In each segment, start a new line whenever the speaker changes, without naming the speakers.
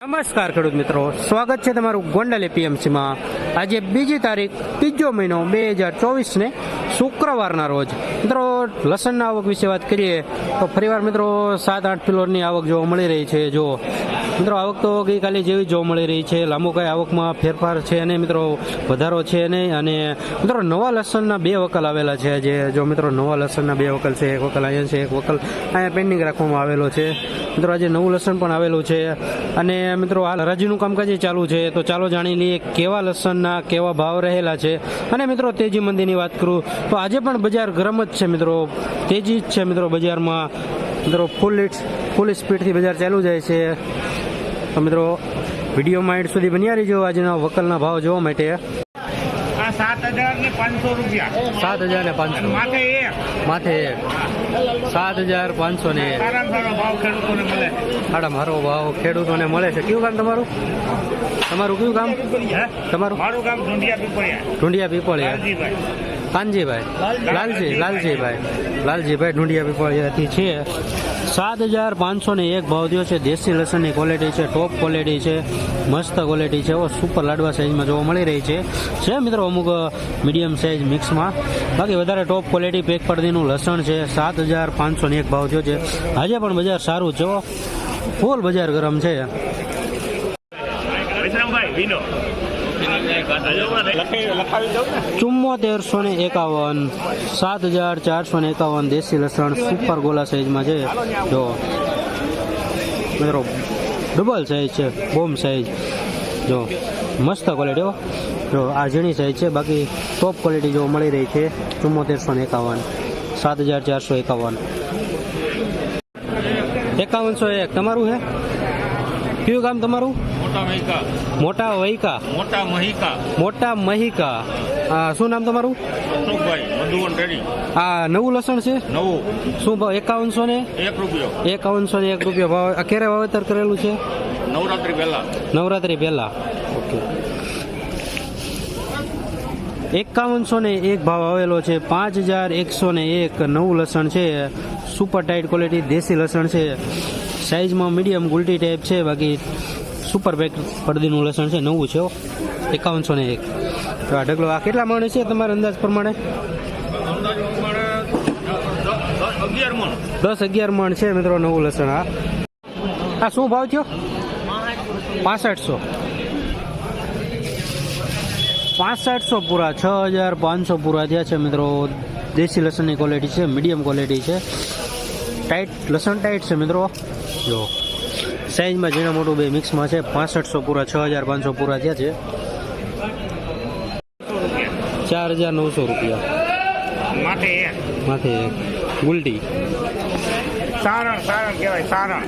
નમસ્કાર ખેડૂત મિત્રો. સ્વાગત છે તમારું ગોંડલ એપીએમસીમાં આજે બીજી તારીખ, ત્રીજો મહિનો બે હજાર ચોવીસને શુક્રવારના રોજ. મિત્રો, લસણના આવક વિશે વાત કરીએ તો ફરીવાર મિત્રો, સાત આઠ કિલોની આવક જોવા મળી રહી છે. જો મિત્રો, આવક તો ગઈકાલે જેવી જોવા મળી રહી છે. લાંબુ કાંઈ આવકમાં ફેરફાર છે અને મિત્રો, વધારો છે નહીં. અને મિત્રો, નવા લસણના બે વકલ આવેલા છે જે જો મિત્રો, નવા લસણના બે વકલ છે. એક વકલ અહીંયા છે, એક વકલ અહીંયા પેન્ડિંગ રાખવામાં આવેલો છે. મિત્રો, આજે નવું લસણ પણ આવેલું છે. અને મિત્રો, હાલ હરાજીનું કામકાજ ચાલુ છે. તો ચાલો જાણી લઈએ કેવા લસણના કેવા ભાવ રહેલા છે. અને મિત્રો, તેજી મંદીની વાત કરું, તો આજે પણ બજાર ગરમ જ છે મિત્રો. તેજી જ છે મિત્રો બજારમાં. મિત્રો ફૂલ ફૂલ સ્પીડથી બજાર ચાલુ જાય છે. તો મિત્રો વિડીયોમાં એડ સુધી બન્યા રહીજો. આજના વકલના ભાવ જોવા માટે
સાત હજાર ને પાંચસો રૂપિયા.
સાત હજાર ને પાંચસો.
માથે એક.
માથે એક. સાત હજાર પાંચસો ને
ભાવ ખેડૂતોને મળે
સાડા મારો ભાવ ખેડૂતોને મળે છે. કયું કામ તમારું? તમારું કયું કામ તમારું?
મારું કામ ઢુંઢિયા પીપળિયા.
ઢુંડિયા પીપળિયા. કાનજીભાઈ લાલજી, લાલજીભાઈ. લાલજીભાઈ ઢુંડિયા પીપળિયાથી છે. સાત હજાર પાંચસો ને એક ભાવ થયો છે દેશી લસણની ક્વોલિટી છે ટોપ ક્વોલિટી છે, મસ્ત ક્વોલિટી છે. ઓ સુપર લાડવા સાઇઝમાં જોવા મળી રહી છે. છે મિત્રો અમુક મીડિયમ સાઇઝ મિક્સમાં બાકી વધારે ટોપ ક્વોલિટી પેક પડદીનું લસણ છે. સાત હજાર પાંચસો ને એક ભાવ થયો છે આજે પણ બજાર સારું છે. ફૂલ બજાર ગરમ છે.
વિશ્રામભાઈ વિનો લખાવી દઉં ને
ચુમ્મોતેરસો ને એકાવન સાત હજાર ચારસો ને એકાવન દેશી લસણ સુપર ગોલા સાઈઝમાં છે. જો, મિત્રો ડબલ સાઈઝ છે બોમ સાઈઝ જો, મસ્ત ક્વોલિટી હો. જો, આ ઝીણી સાઈઝ છે, બાકી ટોપ ક્વોલિટી જો મળી રહી છે ચુમ્મોતેરસો ને એકાવન સાત હજાર ચારસો એકાવન. એકાવનસો એક, તમારું છે કયું ગામ તમારું?
મોટા મહિકા.
મોટા વૈકા
મોટા મહિકા.
મોટા મહિકા. આ શું નામ તમારું?
અશોકભાઈ મધુવન રેડી.
આ નવું લસણ છે?
નવું.
શું ભાવ એકાવનસો ને?
એક રૂપિયો.
એકાવનસો ને એક રૂપિયા ભાવ. ક્યારે વાવેતર કરેલું છે?
નવરાત્રી પહેલા.
નવરાત્રી પહેલા. એકાવનસો ને એક ભાવ આવેલો છે. પાંચ હજાર એકસો ને એક નવું લસણ છે. સુપર ટાઈટ ક્વોલિટી દેશી લસણ છે. સાઈઝમાં મીડિયમ ગુલટી ટાઈપ છે. બાકી સુપર પેક પડદીનું લસણ છે. નવું છે એકાવનસો ને એક. તો આ ઢગલો આ કેટલા માણે છે તમારા અંદાજ પ્રમાણે? દસ અગિયાર મણ છે મિત્રો નવું લસણ આ. આ શું ભાવ થયો? પાસઠસો. પાસઠસો પૂરા છ હજાર પાંચસો પૂરા થયા છે મિત્રો. દેશી લસણની ક્વોલિટી છે મીડિયમ ક્વોલિટી છે. ટાઈટ લસણ ટાઈટ છે મિત્રો. જો સાઈઝમાં ઝીણા મોટું બે મિક્સમાં છે પાસઠસો પૂરા છ હજાર પાંચસો પૂરા થયા છે. ચાર હજાર નવસો રૂપિયા.
માથે એક.
માથે એક. ગુલટી.
સારણ સારણ કહેવાય સારણ.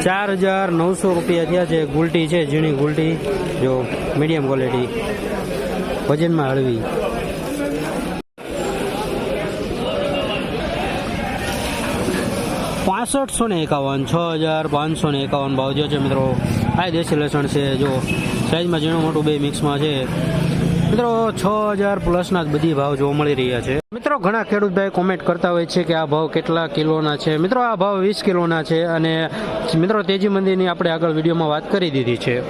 ચાર હજાર નવસો રૂપિયા થયા છે ગુલટી છે ઝીણી ગુલટી. જો મીડિયમ ક્વોલિટી વજનમાં હળવી. પાસઠસો ને એકાવન, છ હજાર પાંચસો ને એકાવન ભાવ જે છે મિત્રો. આ દેશી લસણ છે, જો. સાઈઝમાં ઝીણું મોટું બે મિક્સમાં છે. મિત્રો, છ હજાર પ્લસના જ બધી ભાવ જોવા મળી રહ્યા છે. મિત્રો, ઘણા ખેડૂત ભાઈ કોમેન્ટ કરતા હોય છે કે આ ભાવ કેટલા કિલોના છે. મિત્રો, આ ભાવ વીસ કિલોના છે અને મિત્રો, તેજી મંદિરની આપણે આગળ વિડીયોમાં વાત કરી દીધી છે.